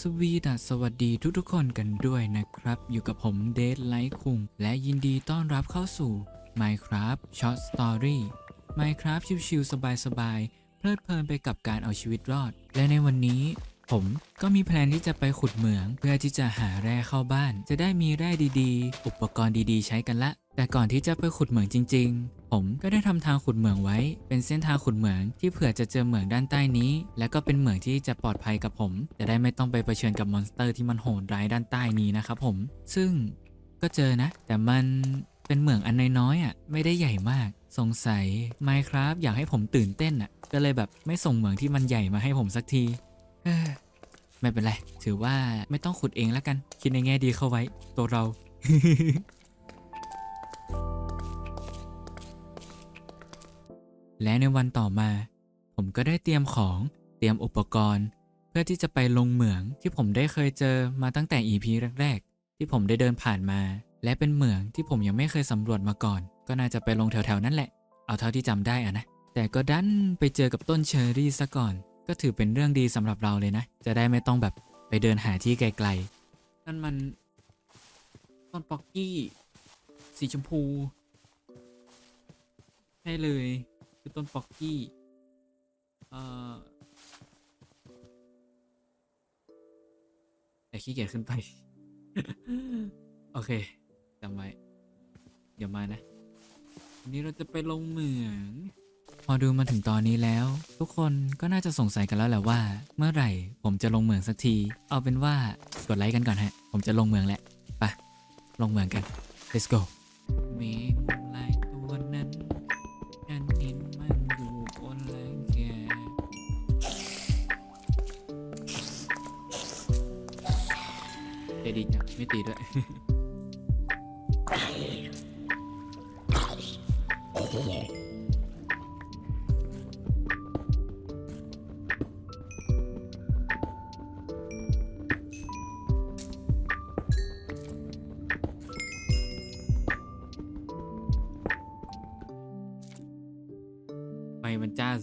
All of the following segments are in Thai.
สวีดัสสวัสดีทุกๆคนกันด้วยนะครับ อยู่กับผมเดทไลท์คุง และยินดีต้อนรับเข้าสู่ Minecraft Short Story Minecraft ชิวๆสบายๆ เพลิดเพลินไปกับการเอาชีวิตรอด และในวันนี้ ผมก็มีแพลนที่จะไปขุดเหมือง เพื่อที่จะหาแร่เข้าบ้าน จะได้มีแร่ดีๆ อุปกรณ์ดีๆ ใช้กันละ แต่ก่อนที่จะไปขุดเหมืองจริง ๆ ผมก็ได้ทำทางขุดเหมืองไว้ เป็นเส้นทางขุดเหมืองที่เผื่อจะเจอเหมืองด้านใต้นี้ และก็เป็นเหมืองที่จะปลอดภัยกับผม จะได้ไม่ต้องไปเผชิญกับมอนสเตอร์ที่มันโหดร้ายด้านใต้นี้นะครับผม ซึ่งก็เจอนะ แต่มันเป็นเหมืองอันน้อยๆอะไม่ได้ใหญ่มาก สงสัย Minecraft อยากให้ผมตื่นเต้นอะ ก็เลยแบบไม่ส่งเหมืองที่มันใหญ่มาให้ผมสักที เออ ไม่เป็นไร ถือว่าไม่ต้องขุดเองแล้วกัน คิดในแง่ดีเข้าไว้ ตัวเรา และในวันต่อมา ผมก็ได้เตรียมของเตรียมอุปกรณ์ เพื่อที่จะไปลงเหมืองที่ผมได้เคยเจอมาตั้งแต่ EP แรกๆ ที่ผมได้เดินผ่านมา และเป็นเหมืองที่ผมยังไม่เคยสำรวจมาก่อน ก็น่าจะไปลงแถวๆ นั่นแหละ เอาเท่าที่จำได้อะนะ แต่ก็ดันไปเจอกับต้นเชอร์รี่ซะก่อน ก็ถือเป็นเรื่องดีสำหรับเราเลยนะ จะได้ไม่ต้องแบบไปเดินหาที่ไกลๆ นั่นมันต้นป๊อกกี้ สีชมพู ใช่เลย คือต้นป๊อกกี้เอ่อแต่ขี้เกียจขึ้นไป โอเคจำไว้เดี๋ยวมานะ วันนี้เราจะไปลงเหมือง พอดูมาถึงตอนนี้แล้ว ทุกคนก็น่าจะสงสัยกันแล้วแหละว่า เมื่อไหร่ผมจะลงเมืองสักที เอาเป็นว่ากดไลค์กันก่อนฮะ ผมจะลงเมืองแหละไปลงเมืองกัน let's go เมฆลายตัวนั้นฉันเห็นมันอยู่บนหลังแกใจดีจังไม่ตีด้วย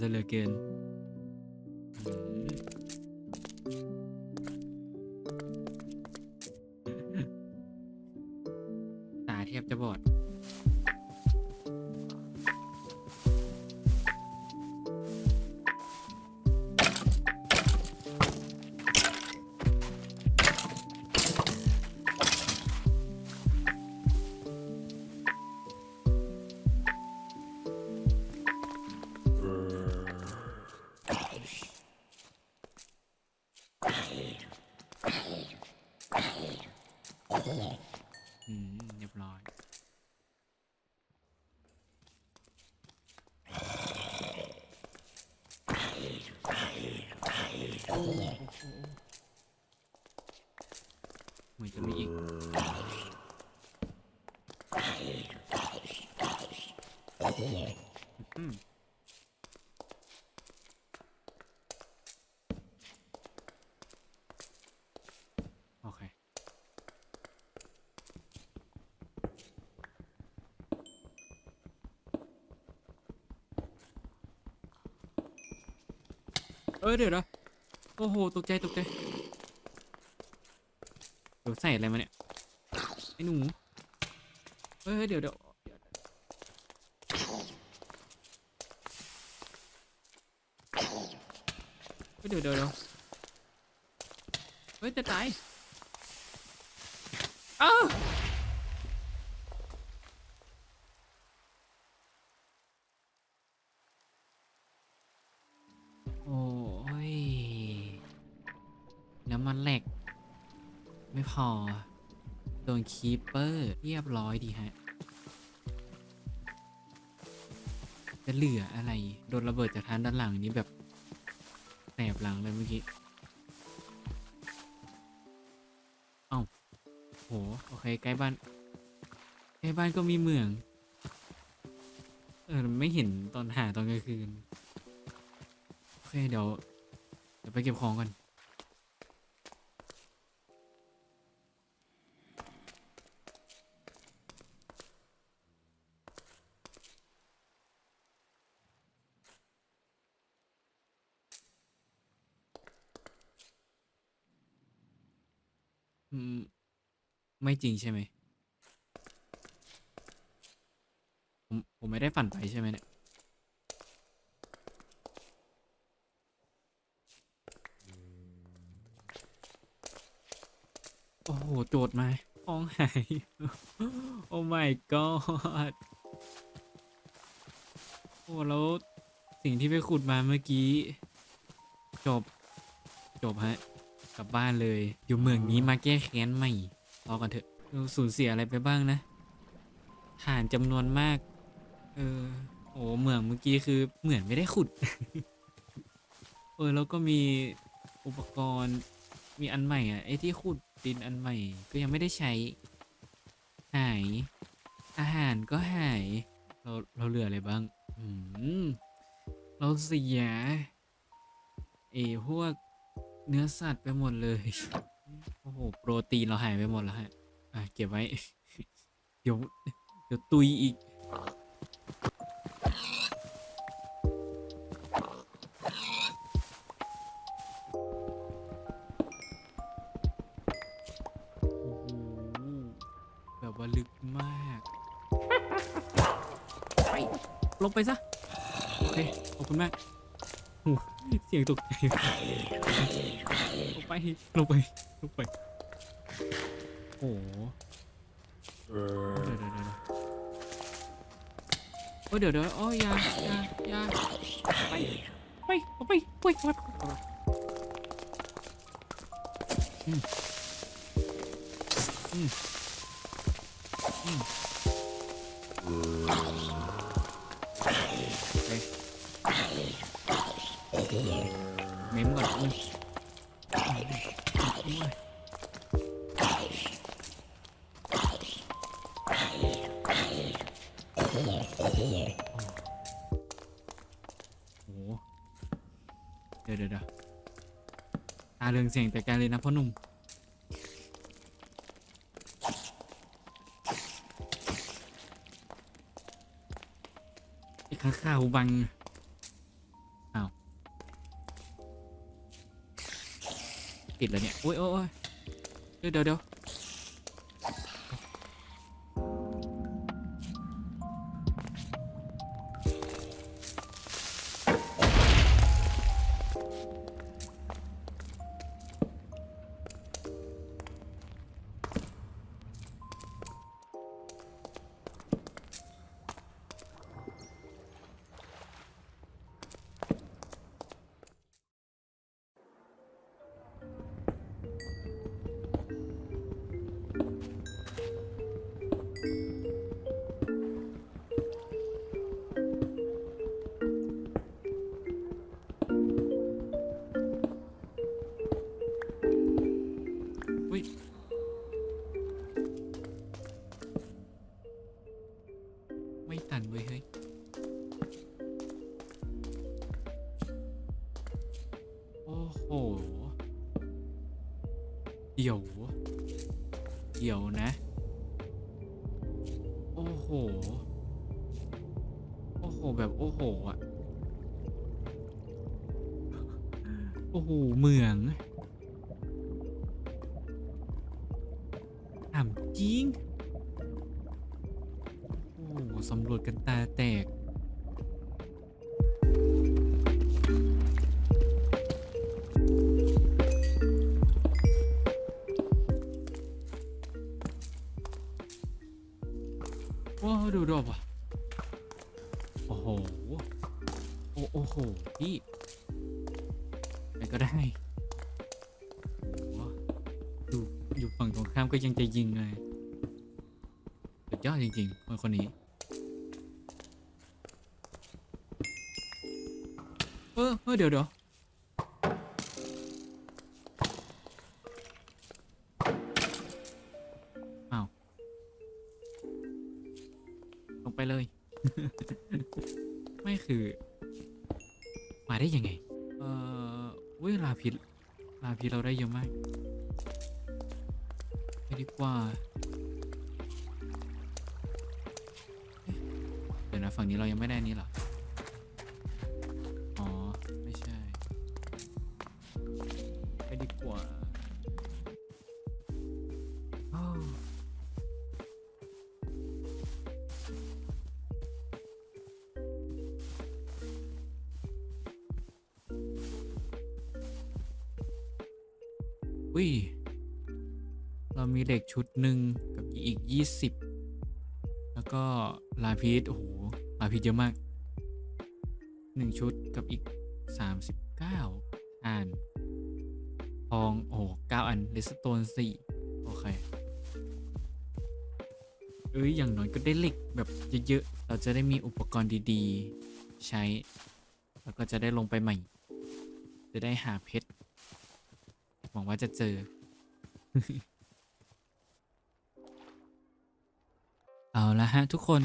ซะเหลือเกินตาแทบจะบอด เลย อืมเรียบร้อย เหมือนจะมีอีก อืม เออเดี๋ยวนะโอ้โหตกใจตกใจเดี๋ยวใส่อะไรมาเนี่ยไอ้หนูเฮ้ยเดี๋ยวเดี๋ยวเดี๋ยวเฮ้ยเดี๋ยวเดี๋ยวเดี๋ยวเฮ้ยจะตายอ้าว แล้วมันแหลกไม่พอ โดนคีปเปอร์เรียบร้อยดีฮะ จะเหลืออะไร โดนระเบิดจากทางด้านหลังนี้แบบแสบหลังเลยเมื่อกี้เอ้าโห โอเค ใกล้บ้าน ใกล้บ้านก็มีเหมือง เออ ไม่เห็นตอนหาตอนกลางคืน โอเค เดี๋ยว เดี๋ยวไปเก็บของก่อน อืมไม่จริงใช่ไหมผมผมไม่ได้ฝันไปใช่ไหมเนี่ย โอ้โห โจทย์มาห้องหาย โอ้ my god โอ้ แล้ว สิ่งที่ไปขุดมาเมื่อกี้ จบ จบฮะ กลับบ้านเลย อยู่เมืองนี้มาแก้แค้นใหม่รอกันเถอะเราสูญเสียอะไรไปบ้างนะฐานจำนวนมาก เออ โอ้เมืองเมื่อกี้คือเหมือนไม่ได้ขุด เออ แล้วก็มีอุปกรณ์มีอันใหม่อะไอ้ที่ขุดดินอันใหม่ ก็ยังไม่ได้ใช้ หาย อาหารก็หาย เราเราเหลืออะไรบ้าง อืม เราเสียเอพวก เนื้อสัตว์ไปหมดเลย โอ้โห โปรตีนเราหายไปหมดแล้วฮะ อะ เก็บไว้ เดี๋ยว เดี๋ยวตุยอีก โอ้โห แบบว่าลึกมากไปลงไปซะ โอเค ขอบคุณมากโอ้โหเสียงตกใจ ไปลงไปลงไป โอ้โหเดี๋ยวเดี๋ยวเดี๋ยวโอ้ยเดี๋ยวเดี๋ยวอ๋ออยาอยาอยาไปไปเอาไปไปไปไปอืมอืมอืมโอเคเม้มก่อนอืมอืม โอ้โหเดี๋ยวเดี๋ยวเดี๋ยวตาเรืองเสียงแต่แกเลยนะพ่อหนุ่ม ไอ้ข้าข้าวบัง ติดแล้วเนี่ยโอ้ยโอ้ยโอ้ยเดี๋ยวเดี๋ยว ไม่ตันเว้ยเฮ้ย โอ้โห เดี๋ยวเดี๋ยวนะ โอ้โห โอ้โห แบบโอ้โหอะโอ้โห เมืองถามจริง โอ้โหสำรวจกันตาแตกาดูดอกว่ะ โอ้โห โอ้โอ้โห พี่ไปก็ได้โอ้ดูอยู่ฝั่งตรงข้ามก็ยังจะยิงเลยสุดยอดจริงๆคนคนนี้ เออเออเดี๋ยวเดี๋ยวอ้าว ลงไปเลย ไม่คือ มาได้ยังไง เอ่อเว้ยลาพิษลาพิษเราได้เยอะมากไปดีกว่าเดี๋ยวนะฝั่งนี้เรายังไม่ได้นี้หรออ๋อ ไม่ใช่ ไปดีกว่า อุ้ย เรามีเหล็กชุดหนึ่งกับอีก 20 แล้วก็ลาพิษโอ้โหลาพิษเยอะมาก 1 ชุดกับอีก 39อ่านทอง โอ้โห9อันเลสโตน4โอเค เอ้ย อย่างน้อยก็ได้เหล็กแบบเยอะๆ เราจะได้มีอุปกรณ์ดีๆ ใช้ แล้วก็จะได้ลงไปใหม่ จะได้หาเพชร หวังว่าจะเจอเอาละฮะทุกคน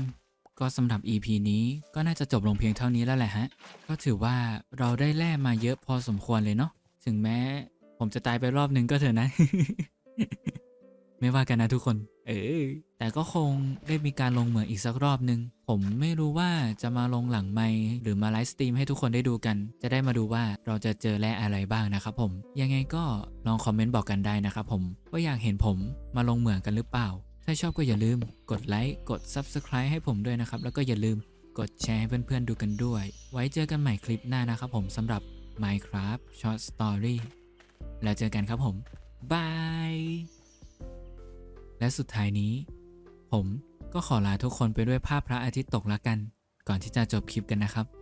ก็สำหรับ EP นี้ก็น่าจะจบลงเพียงเท่านี้แล้วแหละฮะ ก็ถือว่าเราได้แล่มาเยอะพอสมควรเลยเนาะถึงแม้ผมจะตายไปรอบนึงก็เถอะนะ ไม่ว่ากันนะทุกคน เออ แต่ก็คงได้มีการลงเหมืองอีกสักรอบนึง ผมไม่รู้ว่าจะมาลงหลังไมค์หรือมาไลฟ์สตรีมให้ทุกคนได้ดูกัน จะได้มาดูว่าเราจะเจอแร่อะไรบ้างนะครับผม ยังไงก็ลองคอมเมนต์บอกกันได้นะครับผม ว่าอยากเห็นผมมาลงเหมืองกันหรือเปล่า ถ้าชอบก็อย่าลืมกดไลค์ กด Subscribe ให้ผมด้วยนะครับ แล้วก็อย่าลืมกดแชร์ให้เพื่อนๆดูกันด้วย ไว้เจอกันใหม่คลิปหน้านะครับผมสำหรับ Minecraft Short Story แล้วเจอกันครับผมบาย และสุดท้ายนี้ ผมก็ขอลาทุกคนไปด้วยภาพพระอาทิตย์ตกละกัน ก่อนที่จะจบคลิปกันนะครับ